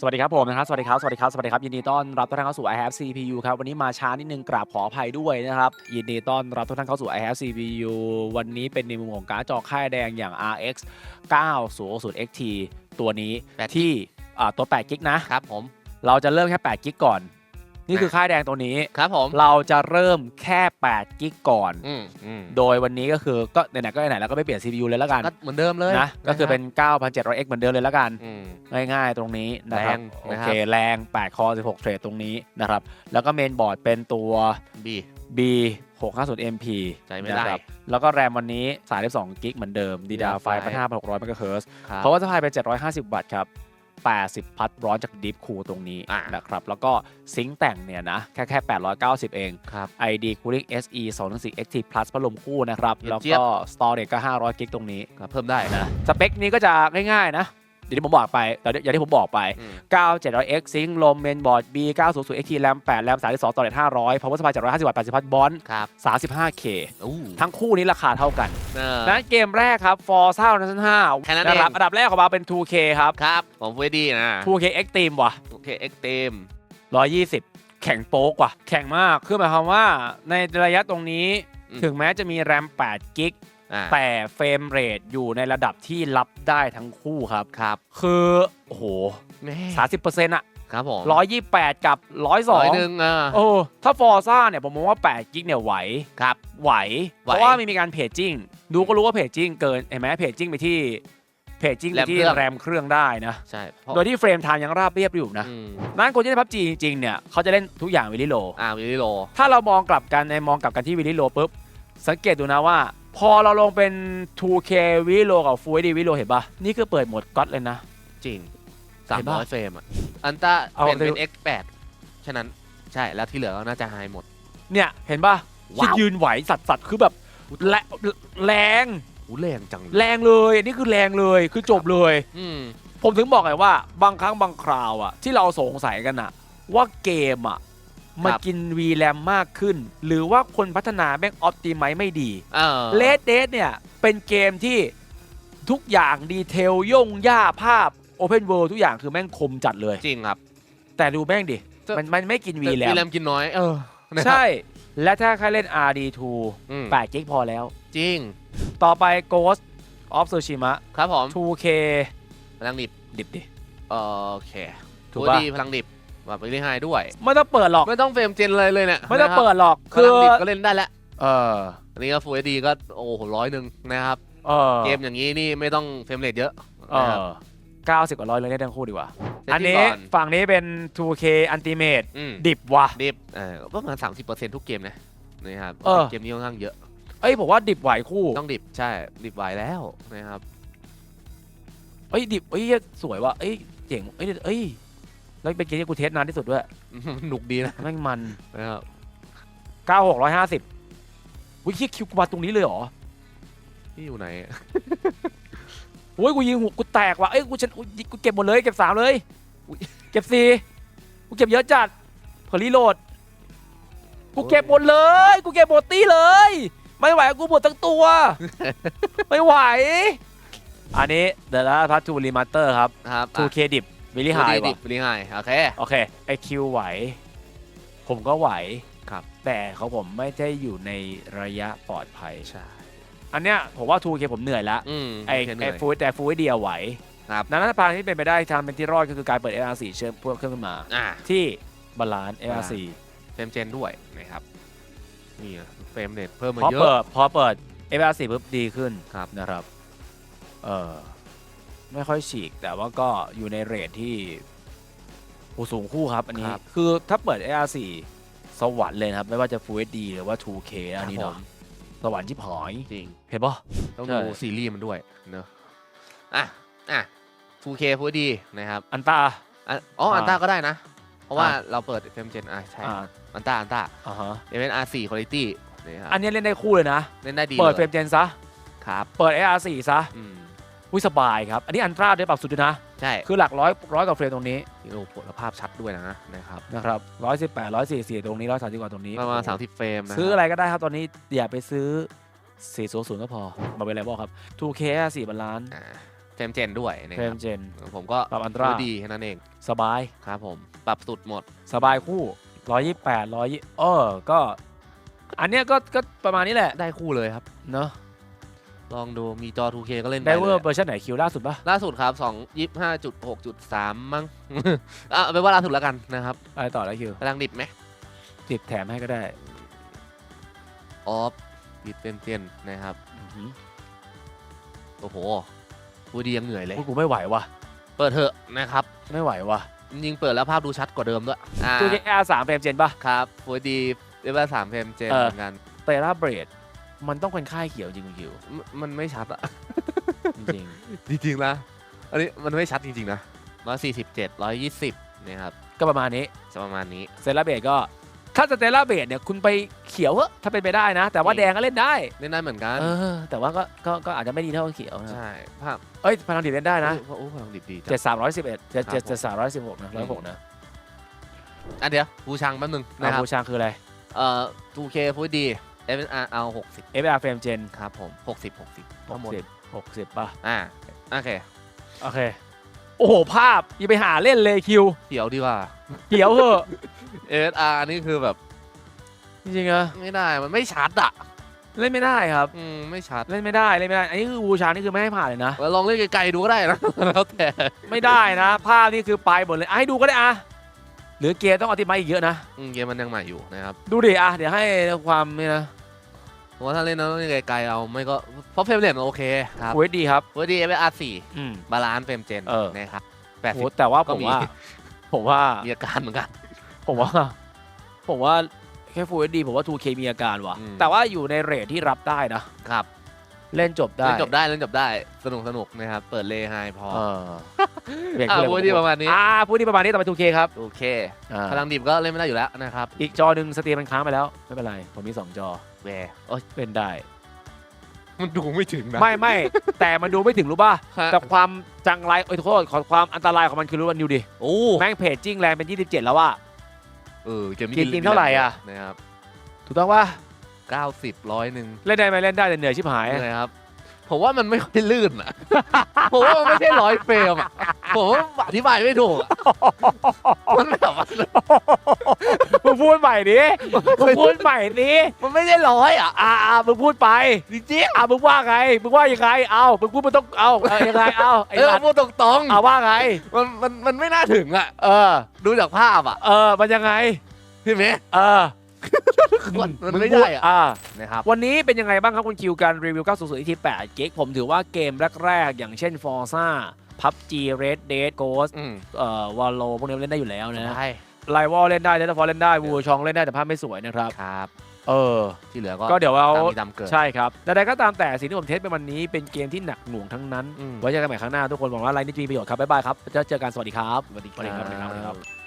สวัสดีครับผมนะครับสวัสดีครับสวัสดีครับสวัสดีครับยินดีต้อนรับทุกท่านเข้าสู่ i have CPU ครับวันนี้มาช้านิดนึงกราบขออภัยด้วยนะครับยินดีต้อนรับทุกท่านเข้าสู่ i have CPU วันนี้เป็นในมุมของการ์ดจอค่ายแดงอย่าง RX 900 XT ตัวนี้แปดที่อ่าตัว8กิกนะครับผมเราจะเริ่มแค่8กิกก่อน นี่คือค่ายแดงตัวนี้ ครับผม เราจะเริ่มแค่ 8 กิกก่อน อืมอืมโดยวันนี้ก็คือก็ไหนๆก็ไหนๆแล้วก็ไม่เปลี่ยน CPU เลยแล้วกันก็เหมือนเดิมเลยนะก็คือเป็น 9,700X เหมือนเดิมเลยแล้วกัน อืม ง่ายๆตรงนี้นะครับแรงโอนะคเครับ แรง 8 คอ 16 เทรดตรงนี้นะครับ แล้วก็เมนบอร์ดเป็นตัว บี B 650 MP ใจไม่ได้นะครับแล้วก็แรมวันนี้32กิกเหมือนเดิม DDR5 1,500 MHz ครับ เพราะว่าสปายเป็น 750 วัตต์ครับ 80 พัดร้อนจากดิฟคูตรงนี้อะนะครับ แล้วก็ซิงค์แต่งเนี่ยนะ แค่แค่ 890 เอง ครับ ID Cooling SE 214 XT Plus พัดลมคู่นะครับ เยี่ยมแล้วเจี๊ยก็บ Storage ก็ 500 กิกตรงนี้ ครับเพิ่มได้นะนะสเปคนี้ก็จะง่ายๆนะ อย่างที่ผมบอกไปแต่อย่างที่ผมบอกไปอืม 9700X ซิงค์ลมเมนบอร์ด B 900 XT RAM 8 RAM 32ต่อ500 Power Supply 750วัตต์80พัดบอลครับ 35K อู้ทั้งคู่นี้ราคาเท่ากันเออนั้นเกมแรกครับ Forza Horizon 5แค่นั้นนะครับเองอันดับแรกของเราเป็น 2K ครับครับผมเวดีนะ 2K Extreme ว่ะโอเคเอ็กเต็ม120 แข็งโป๊กว่ะ แข็งมาก คือหมายความว่าในระยะตรงนี้ถึงแม้จะมีแรม8กิกอ่า แต่เฟรมเรทอยู่ในระดับที่รับได้ทั้งคู่ครับครับ คือโอ้โหแม่30%อะครับผม128กับร้อยห102นึ่งอ่าโอ้ถ้าฟอร์ซ่าเนี่ยผมมองว่า8กิกเนี่ยไหวครับไหวไหว เพราะว่ามีมีการเพจจิ้งดูก็รู้ว่าเพจจิ้งเกินเห็นไหมเพจจิ้งไปที่เพจจิ้งไปที่แรมเครื่องได้นะใช่เพราะโดยที่เฟรมไทม์ยังราบเรียบอยู่นะอืมนั้นคนที่ได้พับจีจริงๆเนี่ยเขาจะเล่นทุกอย่างวิลิโลอ่าวิลิโลถ้าเรามองกลับกันในมองกลับกันที่วิลิโลปุ๊บสังเกตดูนะว่า พอเราลงเป็น 2K วิลิโลกับ Full HD วิลิโลเห็นปะนี่คือเปิดโหมดก๊อตเลยนะ จริงสามเห็นร้อปะยเฟรมอะ อันต้าเอาเป็นไปเป็น X8 ฉะนั้นใช่แล้วที่เหลือก็น่าจะไฮหมด เนี่ยเห็นปะว้าวที่ยืนไหวสัตว์สัตว์คือแบบแรงแรงอู้แรงจังแรงเลยอันนี่คือแรงเลยคือจบเลย อืม ผมถึงบอกไงว่าบางครั้งบางคราวอะที่เราสงสัยกันอะว่าเกมอะ มันกิน VRAM มากขึ้น หรือว่าคนพัฒนาแม่งออ t ติไมไม่ดีเออเลดเดเนี่ย เป็นเกมที่ทุกอย่างดีเทลย่งย่าภาพ Open World ทุกอย่างคือแม่งคมจัดเลย จริงครับ แต่ดูแม่งดิจะมันมันไม่กินวีแร VRAM มกินน้อย เออนะครับใช่ และถ้าใครเล่น RD2 อืม8กิกพอแล้ว จริง ต่อไป Ghost of Tsushima ครับผม 2K พลังดิบ ดิบดิโอเค ถูกตัวปะดีพลังดิบ แบบไปเรื่อยๆด้วย ไม่ต้องเปิดหรอก ไม่ต้องเฟรมเจนเลยเลยเนี่ยไม่ต้องนะครับเปิดหรอกพคืลัองดิบก็เล่นได้แล้วเอออันนี้ก็ฟูดีก็โอ้โหร้อยหนึ่งนะครับเออเกมอย่างนี้นี่ไม่ต้องเฟรมเรทเยอะเอนะครับอเก้าสิบกว่าร้อยเลยเล่นทั้งคู่ดีกว่าเซตอันที่นี้ก่อนฝั่งนี้เป็น 2K Ultimate อืมดิบว่ะดิบเออประมาณ30%ทุกเกมนะนะครับเออเกมนี้ค่อนข้างเยอะเอ้ยผมว่าดิบไหวคู่ต้องดิบใช่ดิบไหวแล้วนะครับเอ้ยดิบเอ้ยสวยว่ะเอ้ยเจ๋งเอ้ยเอ้ย แล้วเป็นเกมที่กูเทสนานที่สุดด้วยหนุกดีนะแม่งมันนะครับเก้าหกร้อยห้าสิบวิคิดคิวกูมาตรงนี้เลยเหรอที่อยู่ไหนโอ้ยกูยิงหูกูแตกว่ะเอ้ยกูฉันอุ๊ยกูเก็บหมดเลยเก็บสามเลยอุ๊ยเก็บสี่กูเก็บเยอะจัดเผอรีโหลดกูเก็บหมดเลย กูเก็บหมดตี้เลย ไม่ไหวกูหมดทั้งตัว ไม่ไหว อันนี้เดอะลาพัททูรีมาสเตอร์ครับครับ 2K ดิบ วิลลี่ไฮดิว่ะบวิลลี่ไฮโอเค โอเคไอคิวไหว ผมก็ไหวครับ แต่เขาผมไม่ได้อยู่ในระยะปลอดภัย ใช่อันเนี้ยผมว่า 2K ผมเหนื่อยแล้วอืมไอโเคเหไอนื่ย ฟูดแต่ฟูดเดียวไหวครับดังนั้นทางที่เป็นไปได้ทางเป็นที่รอดก็คือการเปิด AR4 เชื่อมพวกเครื่องขึ้นมา อ่าที่บาลานซ์ AR4 เฟรมเจนด้วยนะครับนี่นะเฟรมเรทเพิ่มมาพอเยอะเปิดพอเปิด AR4 ปุ๊บดีขึ้นครับ นะครับเออ ไม่ค่อยฉีก แต่ว่าก็อยู่ในเรทที่โอ้สูงคู่ครับ อันนี้ ครับ คือถ้าเปิด AR4 สวรรค์เลยนะครับ ไม่ว่าจะ Full HD หรือว่า 2K นะอันนี้ครับเนาะผมสวรรค์ชิบหายจริง เห็นปะ ต้องใช่ดูซีรีส์มันด้วยเนอะอะ อะ 2K ฟูดีนะครับอันตา อะอ๋อ อันต้าอ่าก็ได้นะ เพราะว่าอ่าเราเปิดเฟรมเจนอะใช่อ่าอันต้า อันต้า อ่าฮะเอเวน R4 Quality นะครับอันนี้เล่นได้คู่เลยนะ เล่นได้ดีเปิดเฟรลมยเจนซะ ครับ เปิด AR4 ซะ อืม อุ้ยสบายครับ อันนี้อันตราด้วยปรับสุดด้วยนะ ใช่คือหลักร้อยร้อยกว่าเฟรมตรงนี้โอ้ผลภาพชัดด้วยนะนะครับนะครับร้อยสิบแปดร้อยสี่สี่ตรงนี้ร้อยสามสิบกว่าตรงนี้ประมาณ30เฟรมนะซื้ออะไรก็ได้ครับตอนนี้อย่าไปซื้อ400ก็พอมาเป็นไรบอกครับ 2K 4บาลานซ์อ่าเฟรมเจนด้วยนะเฟรคมรับเจนผมก็ปรับอันตราดูดีแค่นั้นเองสบายครับผมปรับสุดหมดสบายคู่128 100เออก็ อันเนี้ยก็ก็ประมาณนี้แหละได้คู่เลยครับเนอะ ลองดูมีจอ 2K ก็เล่นไดได้เวเลอร์ยเวอร์ชันไหนคิวล่าสุดปะล่าสุดครับ2 25.6.3 มั้ง อะเอาไปนว่าล่าสุดแล้วกันนะครับอะไรต่อแล้วคิวกำลังดิบไหมติดแถมให้ก็ได้ออฟดิบเต้นๆนะครับอื้อหือโอ้โหพูดดียังเหนื่อยเลยพูดกูไม่ไหวว่ะเปิดเถอะนะครับ ไม่ไหวว่ะจริงๆเปิดแล้วภาพดูชัดกว่าเดิมด้วยอ่าตัวเออาร์สามเฟรมเจนปะ ครับฟูดีเรียกว่าสามเฟรมเจนเออ เหมือนกันเตล่าเบรด มันต้องเป็นค่ายเขียวจริงคุณคิวมมันไม่ชัดอะ จริงจริงๆนะ อันนี้มันไม่ชัดจริงๆนะร้อยสี่สิบเจ็ดร้อยยี่สิบนะครับๆก็ประมาณนี้จะประมาณนี้ เซล่าเบรดก็ ถ้าสเตล่าเบรดเนี่ยคุณไปเขียวเหอะถ้าเป็นไปได้นะ แต่ว่าจริงแดงก็เล่นได้ เล่นได้เหมือนกัน เออ แต่ว่าก็ก็ก็อาจจะไม่ดีเท่าเขียวนะใช่ภาพเอ้ยพลังดิบเล่นได้นะโอ้โหพลังดิบดีจัง เจ็ดสามร้อยสิบเอ็ดเจ็ดครับเจ็ดผมเจ็ดสามร้อยสิบหกนะร้อยหกนะอะเดี๋ยวบูชังแป๊บนึงนะนะคครัรับบบูชาคืออะไร เอ่อ 2K ฟูดี FSR เอาหกสิบ FR เฟรมเจนครับผมหกสิบหกสิบหกสิบหกสิบป่ะอ่าโอเค โอเค โอ้โห ภาพอยังไปหาเล่นเลยคิวเขียวดีกว่าเขียวเหอะ FSR นี่คือแบบ จริงๆอะไม่ได้มันไม่ชัดอะ เล่นไม่ได้ครับ อืม ไม่ชัด เล่นไม่ได้เล่นไม่ได้ อันนี้คือบูชานี่คือไม่ให้ผ่านเลยนะ ลองเล่นไกลๆดูก็ได้นะ แล้วแต่ ไม่ได้นะ ภาพนี่คือไปหมดเลยอะให้ดูก็ได้อะหรือเกมต้องอธิบายอีกเยอะนะอืมเกมมันยังใหม่อยู่นะครับ ดูดิอะเดี๋ยวให้ความนี่นะ ผมว่าถ้าเล่นแล้วต้องเล่นไกลๆเอาไม่ก็เพราะเฟรมเรทมันโอเคครับโอ้ยดีครับฟูดี FSR สี่อืม บาลานซ์เฟรมเจนเออ นะครับแปดโหสิบ แต่ว่าก็ผมมี ว่า ผมว่า มีอาการเหมือนกัน ผมว่า ผมว่าแค่ Full HD ผมว่า 2K มีอาการว่ะ อืมแต่ว่าอยู่ในเรทที่รับได้นะครับ เล่นจบได้เล่นจบได้เล่นจบได้สนุกสนุกนะครับ เปิดเลไฮพอเออเปลี่ยนอ่าคือพูอะดไรที่ประมาณนี้อ่าพูดที่ประมาณนี้ต่อไป 2K ครับโอเคอ่าพลังดิบก็เล่นไม่ได้อยู่แล้วนะครับ อีกจอหนึ่งสตรีมมันค้างไปแล้ว ไม่เป็นไร ผมมี 2 จอแหวโอ้ยเล่นได้ มันดูไม่ถึงนะ ไม่ไม่แต่มันดูไม่ถึงรู้ป่ะฮะแต่ความจังไรโอ้ยโทษขอความอันตรายของมันคือรู้วันนิวดิโอ้แม่งเพจจิ้งแรงเป็น 27 แล้วว่ะเออเกมกินกินเท่าไหร่อะนะครับถูกต้องป่ะ 90ร้อยหนึ่งเล่นได้ไหมเล่นได้แต่เหนื่อยชิบหายเลยครับ ผมว่ามันไม่ค่อยลื่นอะ ผมว่ามันไม่ใช่ร้อยเฟรมอะ ผมว่าอธิบายไม่ถูกอะมันแบบว่ามึงพูดใหม่ดิมึงพูดใหม่ดิมันไม่ใช่ร้อยอะ อ่าอ่ามึงพูดไปจริงอ่ามึงว่าไงมึงว่ายังไงเอามึงพูดมึงต้องเอาเออยังไงเอาๆไอ้เออสัตว์พูดตรงเอาว่าไงๆมันมันมันไม่น่าถึงอะ เออ ดูจากภาพอะ เออมันยังไง พี่เมย์เออ มันมันงไม่พูได้อะอ่านะครับวันนี้เป็นยังไงบ้างครับคุณคิวการรีวิว 900ที่8เกกผมถือว่าเกมแรกๆ อย่างเช่น Forza PUBG Red Dead Ghost อืมเอ่อ Valo พวกนี้เล่นได้อยู่แล้วนะใช่ไลวอลเล่นได้เดนฟอร์เล่นได้วูชองเล่นได้แต่ภาพไม่สวยนะครับครับเออ ที่เหลือก็ก็เดี๋ยวเราตามมีตามเกิดใช่ครับแต่ใดก็ตามแต่สิ่งที่ผมเทสไปวันนี้เป็นเกมที่หนักหน่วงทั้งนั้นอืมไว้เจอกันใหม่ครั้งหน้าทุกคนหวังว่าไลน์นี้จะมีประโยชน์ครับบ๊ายบายครับจะเจอกันสวัสดีครับสวัสดีคสวัสดีครับสวัสดีครัรับบ